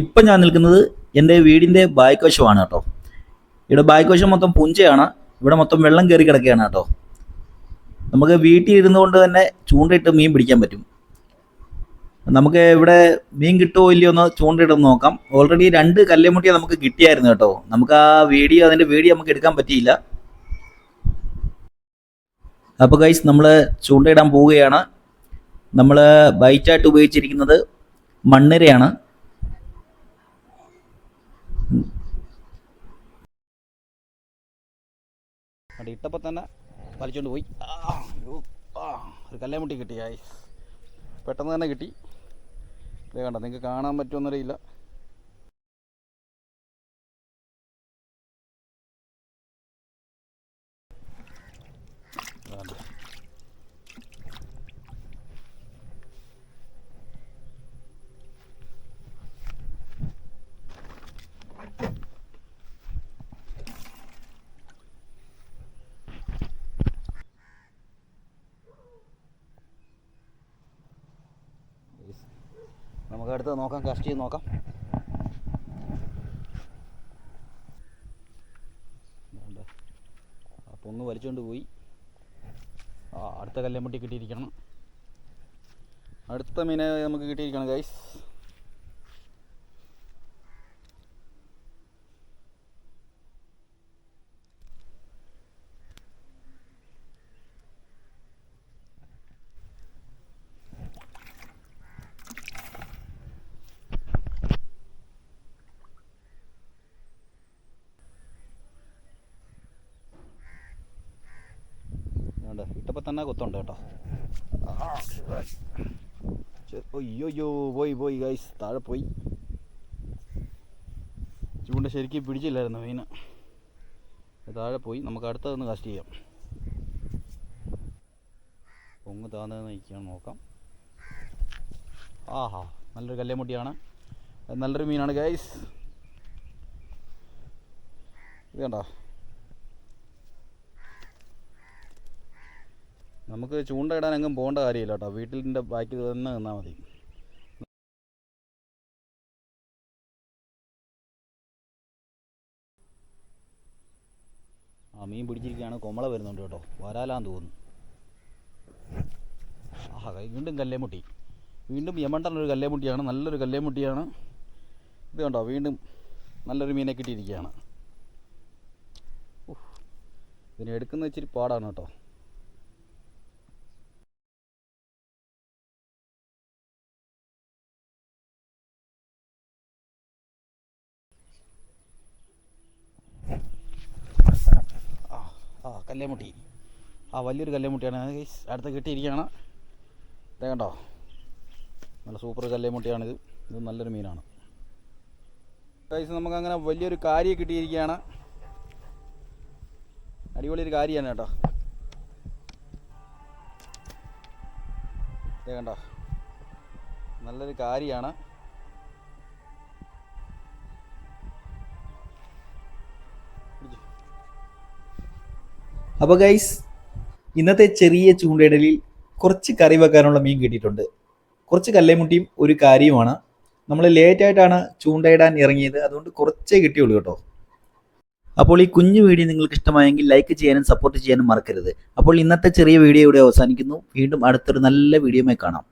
ഇപ്പം ഞാൻ നിൽക്കുന്നത് എന്റെ വീടിന്റെ ബാക്ക് വശമാണ് കേട്ടോ. ഇവിടെ ബാക്ക് വശം മൊത്തം പുഞ്ചയാണ്. ഇവിടെ മൊത്തം വെള്ളം കയറി കിടക്കുകയാണ് കേട്ടോ. നമുക്ക് വീട്ടിൽ ഇരുന്നു കൊണ്ട് തന്നെ ചൂണ്ടയിട്ട് മീൻ പിടിക്കാൻ പറ്റും. നമുക്ക് ഇവിടെ മീൻ കിട്ടുമോ ഇല്ലയോ എന്ന് ചൂണ്ടയിട്ട് നോക്കാം. ഓൾറെഡി രണ്ട് കല്ലേമുട്ടിയെ നമുക്ക് കിട്ടിയായിരുന്നു കേട്ടോ. നമുക്ക് ആ വീഡിയോ അതിന്റെ വീഡിയോ നമുക്ക് എടുക്കാൻ പറ്റിയില്ല. അപ്പോൾ ഗൈസ് നമ്മൾ ചൂണ്ടയിടാൻ പോവുകയാണ്. നമ്മൾ ബൈറ്റായിട്ട് ഉപയോഗിച്ചിരിക്കുന്നത് മണ്ണിരയാണ്. അവിടെ ഇട്ടപ്പോൾ തന്നെ വലിച്ചോണ്ട് പോയി. ഒരു കല്ലേമുട്ടി കിട്ടി ആയി പെട്ടെന്ന് തന്നെ കിട്ടി. ഇത് കണ്ട നിങ്ങൾക്ക് കാണാൻ പറ്റുമെന്നറിയില്ല ദാ അടുത്ത് നോക്കാം കസ്റ്റ് ചെയ്ത് നോക്കാം. അപ്പോൾ ഒന്ന് വലിച്ചുകൊണ്ട് പോയി. ആ അടുത്ത കല്ലമ്പട്ടി കിട്ടിയിരിക്കണം. അടുത്ത മീനെ നമുക്ക് കിട്ടിയിരിക്കണം ഗൈസ് ഇട്ടപ്പോൾ തന്നെ കൊത്തുണ്ട് കേട്ടോ. അയ്യോയ്യോ പോയി പോയി ഗൈസ് താഴെ പോയി. ചൂണ്ട ശരിക്കും പിടിച്ചില്ലായിരുന്നു മീന് താഴെ പോയി. നമുക്ക് അടുത്തതൊന്ന് കാസ്റ്റ് ചെയ്യാം. പൊങ്ങ് താന്ന് നിൽക്കാൻ നോക്കാം. ആഹാ നല്ലൊരു കല്ലേമുട്ടിയാണ്. നല്ലൊരു മീനാണ് ഗൈസ് ഇത് കണ്ടോ? നമുക്ക് ചൂണ്ട ഇടാൻ എങ്ങും പോകേണ്ട കാര്യമില്ല കേട്ടോ. വീട്ടിലിന്റെ ബാക്കിൽ തന്നെ നിന്നാൽ മതി. ആ മീൻ പിടിച്ചിരിക്കുകയാണ്. കൊമള വരുന്നുണ്ട് കേട്ടോ. വരാലാന്ന് തോന്നുന്നു. ആഹാ വീണ്ടും കല്ലേമുട്ടി. വീണ്ടും യമണ്ടൻ ഒരു കല്ലേമുട്ടിയാണ്. നല്ലൊരു കല്ലേമുട്ടിയാണ്. ഇത് കണ്ടോ വീണ്ടും നല്ലൊരു മീനെ കിട്ടിയിരിക്കുകയാണ്. ഇതിനെ ഇച്ചിരി പാടാണ് കേട്ടോ ആ ആ കല്ലേമുട്ടി. ആ വലിയൊരു കല്ലേമുട്ടിയാണ്. അടുത്ത് കിട്ടിയിരിക്കുകയാണ്. ഇതേ കണ്ടോ? നല്ല സൂപ്പർ കല്ലേമുട്ടിയാണിത്. ഇത് നല്ലൊരു മീനാണ്. കൈസ് നമുക്കങ്ങനെ വലിയൊരു കാര്യം കിട്ടിയിരിക്കുകയാണ്. അടിപൊളി ഒരു കാര്യമാണ് കേട്ടോ. ഇതേ കണ്ടോ? നല്ലൊരു കാര്യമാണ് അപ്പോൾ ഗൈസ് ഇന്നത്തെ ചെറിയ ചൂണ്ടയിടലിൽ കുറച്ച് കറി വെക്കാനുള്ള മീൻ കിട്ടിയിട്ടുണ്ട്. കുറച്ച് കല്ലേമുട്ടിയും ഒരു കാര്യമാണ് നമ്മൾ ലേറ്റ് ആയിട്ടാണ് ചൂണ്ടയിടാൻ ഇറങ്ങിയത്. അതുകൊണ്ട് കുറച്ചേ കിട്ടിയുള്ളൂ കേട്ടോ. അപ്പോൾ ഈ കുഞ്ഞു വീഡിയോ നിങ്ങൾക്ക് ഇഷ്ടമായെങ്കിൽ ലൈക്ക് ചെയ്യാനും സപ്പോർട്ട് ചെയ്യാനും മറക്കരുത്. അപ്പോൾ ഇന്നത്തെ ചെറിയ വീഡിയോ ഇവിടെ അവസാനിക്കുന്നു. വീണ്ടും അടുത്തൊരു നല്ല വീഡിയോമായി കാണാം.